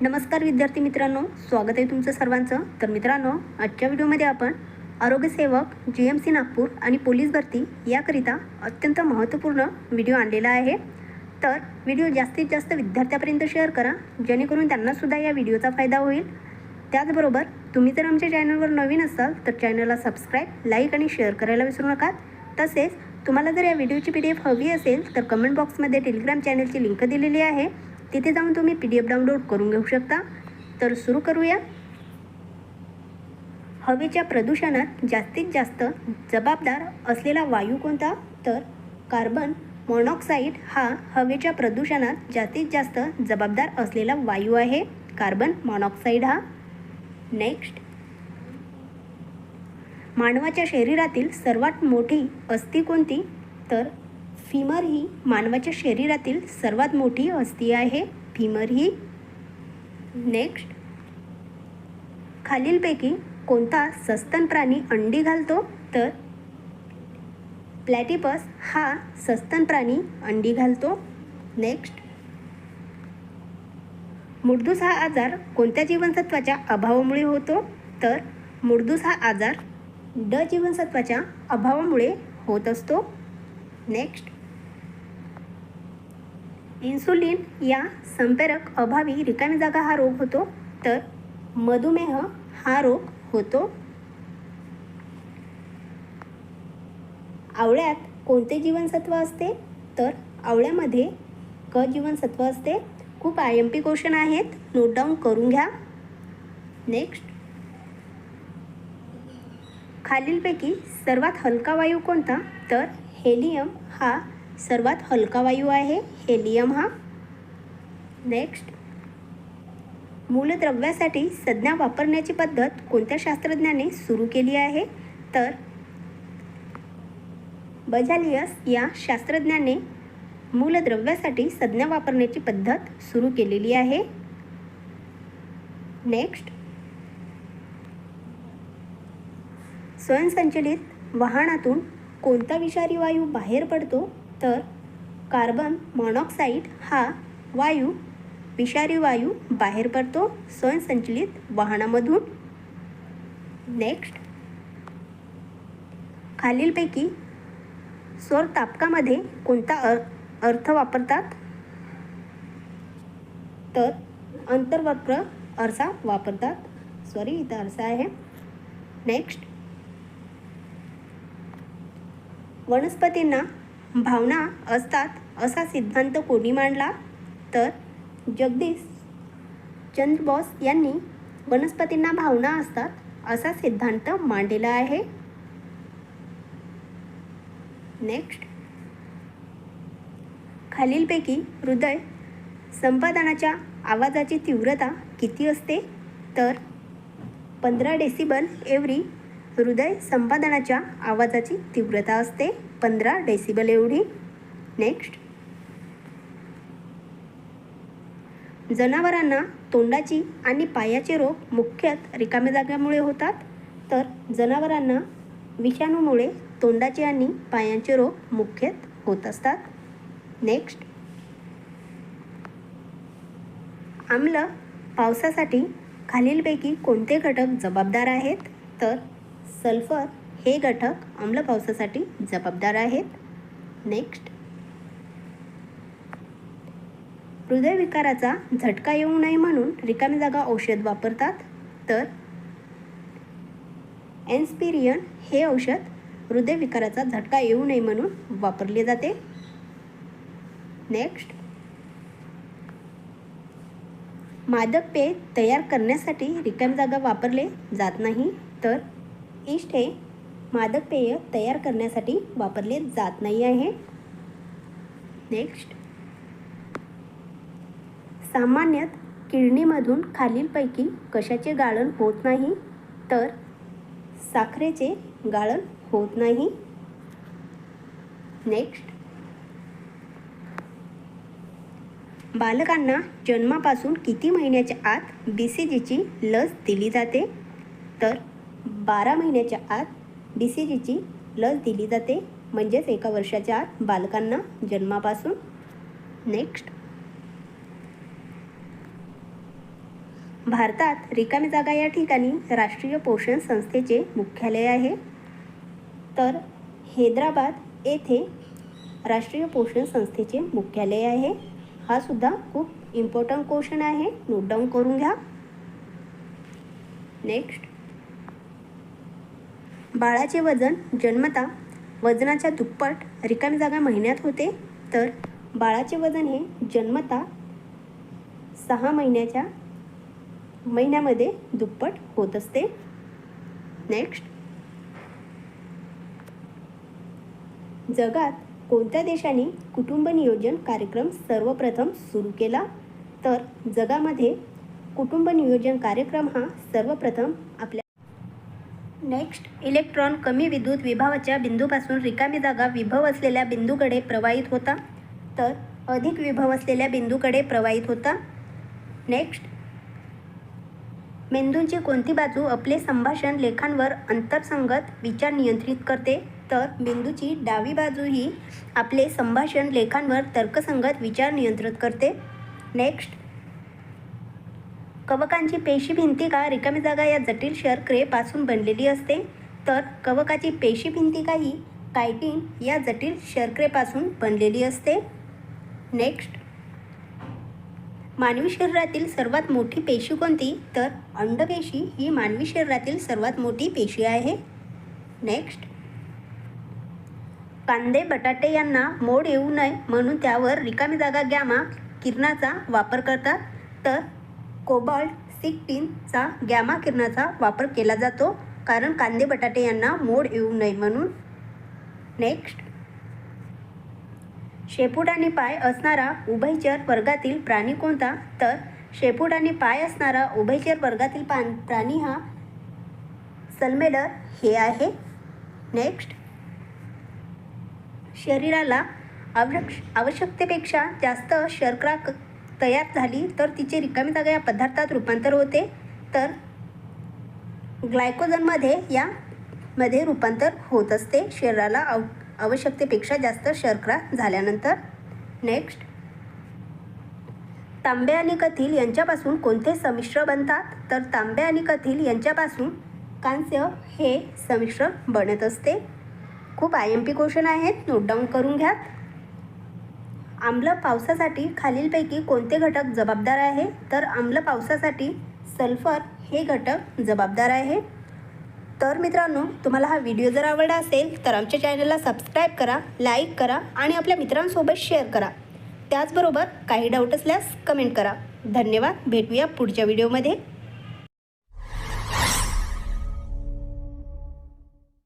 नमस्कार विद्यार्थी मित्रांनो स्वागत आहे तुमचं सर्वांचं. तर मित्रांनो आजच्या व्हिडिओमध्ये आपण आरोग्यसेवक जी एम सी नागपूर आणि पोलीस भरती याकरिता अत्यंत महत्त्वपूर्ण व्हिडिओ आणलेला आहे. तर व्हिडिओ जास्तीत जास्त विद्यार्थ्यापर्यंत शेअर करा जेणेकरून त्यांनासुद्धा या व्हिडिओचा फायदा होईल. त्याचबरोबर तुम्ही जर आमच्या चॅनलवर नवीन असाल तर चॅनलला सबस्क्राईब लाईक आणि शेअर करायला विसरू नका. तसेच तुम्हाला जर या व्हिडिओची पी डी एफ हवी असेल तर कमेंट बॉक्समध्ये टेलिग्राम चॅनलची लिंक दिलेली आहे. तिथे जाऊन तुम्ही पी डी एफ डाउनलोड करून घेऊ शकता. तर सुरू करूया. हवेच्या प्रदूषणात जास्तीत जास्त जबाबदार असलेला वायू कोणता? तर कार्बन मोनॉक्साईड हा हवेच्या प्रदूषणात जास्तीत जास्त जबाबदार असलेला वायू आहे. कार्बन मोनॉक्साईड हा. नेक्स्ट. मानवाच्या शरीरातील सर्वात मोठी अस्थी कोणती? तर फिमर ही मानवाच्या शरीरातील सर्वात मोठी अस्थी आहे. फिमर ही नेक्स्ट खालीलपैकी कोणता सस्तन प्राणी अंडी घालतो? तर प्लॅटिपस हा सस्तन प्राणी अंडी घालतो. नेक्स्ट मुर्दूस हा आजार कोणत्या जीवनसत्वाच्या अभावामुळे होतो? तर मुर्दूस हा आजार ड जीवनसत्वाच्या अभावामुळे होत असतो. नेक्स्ट इन्सुलिन या संप्रेरक अभावी रिकामी जागा हा रोग होतो तर मधुमेह हा रोग होतो. आवळ्यात कोणते जीवनसत्व असते? तर आवळ्यामध्ये क जीवनसत्व असते. खूप आय एम पी क्वेश्चन आहेत. नोट डाऊन करून घ्या. नेक्स्ट. खालीलपैकी सर्वात हलका वायू कोणता? तर हेलियम हा सर्वात हलका वायू आहे हेलियम हा. नेक्स्ट मूलद्रव्यासाठी संज्ञा वापरण्याची पद्धत कोणत्या शास्त्रज्ञाने सुरू केली आहे? तर बजालियस या शास्त्रज्ञाने मूलद्रव्यासाठी संज्ञा वापरण्याची पद्धत सुरू केलेली आहे. नेक्स्ट स्वयंसंचलित वाहनातून कोणता विषारी वायू बाहेर पडतो? तर कार्बन मोनॉक्साईड हा वायू विषारी वायू बाहेर पडतो स्वयंसंचलित वाहनामधून. नेक्स्ट खालीलपैकी स्वर तापकामध्ये कोणता अर अर्थ वापरतात? तर अंतर्वक्र अर्सा वापरतात. सॉरी इथं अर्सा आहे. नेक्स्ट वनस्पतींना भावना असतात असा सिद्धांत कोणी मांडला? तर जगदीश चंद्र बोस यांनी वनस्पतींना भावना असतात असा सिद्धांत मांडलेला आहे. नेक्स्ट खालीलपैकी हृदय संपादनाच्या आवाजाची तीव्रता किती असते? तर पंधरा डेसिबल एव्हरी हृदय संपादनाच्या आवाजाची तीव्रता असते. पंधरा डेसिबल एवढी. नेक्स्ट जनावरांना तोंडाची आणि पायाचे रोग मुख्यत रिकाम्या जाग्यामुळे होतात. तर जनावरांना विषाणूमुळे तोंडाचे आणि पायांचे रोग मुख्यत होत असतात. नेक्स्ट आम्ल पावसासाठी खालीलपैकी कोणते घटक जबाबदार आहेत? तर सल्फर हे घटक आम्ल पावसासाठी जबाबदार आहेत. नेक्स्ट हृदयविकाराचा झटका येऊ नये म्हणून रिकामी जागा औषध वापरतात. तर एन्स्पिरियन हे औषध हृदयविकाराचा झटका येऊ नये म्हणून वापरले जाते. नेक्स्ट मादक पेय तयार करण्यासाठी रिकामी जागा वापरले जात नाही. तर इष्ट हे मादक पेय तयार करण्यासाठी वापरले जात नाही आहे. नेक्स्ट सामान्यतः किडनीमधून खालीलपैकी कशाचे गाळण होत नाही तर साखरेचे गाळण होत नाही. नेक्स्ट बालकांना जन्मापासून किती महिन्याच्या आत बी सी जीची लस दिली जाते तर बारा महिन्याच्या आत डी सी जीची लस दिली जाते म्हणजेच एका वर्षाच्या आत बालकांना जन्मापासून. नेक्स्ट भारतात रिकामी जागा या ठिकाणी राष्ट्रीय पोषण संस्थेचे मुख्यालय आहे. तर हैदराबाद येथे राष्ट्रीय पोषण संस्थेचे मुख्यालय आहे. हा सुद्धा खूप इम्पॉर्टंट क्वेश्चन आहे. नोट डाऊन करून घ्या. नेक्स्ट बाळाचे वजन जन्मता वजनाच्या दुप्पट रिकामी जागा महिन्यात होते तर बाळाचे वजन हे जन्मता सहा महिन्याच्या महिन्यामध्ये दुप्पट होत असते. नेक्स्ट जगात कोणत्या देशाने कुटुंब नियोजन कार्यक्रम सर्वप्रथम सुरू केला? तर जगामध्ये कुटुंब नियोजन कार्यक्रम हा सर्वप्रथम आपल्या नेक्स्ट इलेक्ट्रॉन कमी विद्युत विभावाच्या बिंदूपासून रिकामी जागा विभव असलेल्या बिंदूकडे प्रवाहित होता तर अधिक विभव असलेल्या बिंदूकडे प्रवाहित होता. नेक्स्ट मेंदूंची कोणती बाजू आपले संभाषण लेखांवर अंतरसंगत विचार नियंत्रित करते तर मेंदूची डावी बाजू ही आपले संभाषण लेखांवर तर्कसंगत विचार नियंत्रित करते. नेक्स्ट कवकांची पेशी भिंतिका रिकामी जागा या जटिल शर्करेपासून बनलेली असते? तर कवकाची पेशी भिंतिका ही कायटिन या जटिल शर्करेपासून बनलेली असते? नेक्स्ट. मानवी शरीरातील सर्वात मोठी पेशी कोणती? तर अंडपेशी ही मानवी शरीरातील सर्वात मोठी पेशी आहे. नेक्स्ट. कांदे बटाटे यांना मोड येऊ नये म्हणून त्यावर रिकामी जागा गॅमा किरणाचा वापर करतात. तर कोबाल्ट सिक्टीनचा गॅमा किरणाचा वापर केला जातो कारण कांदे बटाटे यांना मोड येऊ नये म्हणून. नेक्स्ट. शेपूट आणि पाय असणारा उभयचर वर्गातील प्राणी कोणता? तर शेपूट आणि पाय असणारा उभयचर वर्गातील पान प्राणी हा सलमेडर हे आहे. नेक्स्ट. शरीराला आवश्यक आवश्यकतेपेक्षा जास्त शर्करा क तयार झाली तर तिचे रिकामी जागा या पदार्थात रूपांतर होते. तर ग्लायकोजनमध्ये या मध्ये रूपांतर होत असते. शरीराला आव आवश्यकतेपेक्षा जास्त शर्करा झाल्यानंतर. नेक्स्ट तांबे आणि कथील यांच्यापासून कोणते संमिश्र बनतात? तर तांबे आणि कथील यांच्यापासून कांस्य हे संमिश्र बनत असते. खूप आय एम पी क्वेश्चन आहेत. नोट डाऊन करून घ्या आम्ल पावसासाठी खालीलपैकी कोणते घटक जबाबदार आहे? तर आम्ल पावसासाठी सल्फर हे घटक जबाबदार आहे. तर मित्रांनो तुम्हाला हा व्हिडिओ जर आवडला असेल तर आमच्या चॅनलला सबस्क्राईब करा लाईक करा आणि आपल्या मित्रांसोबत शेअर करा. त्याचबरोबर काही डाऊट असल्यास कमेंट करा. धन्यवाद. भेटूया पुढच्या व्हिडिओमध्ये.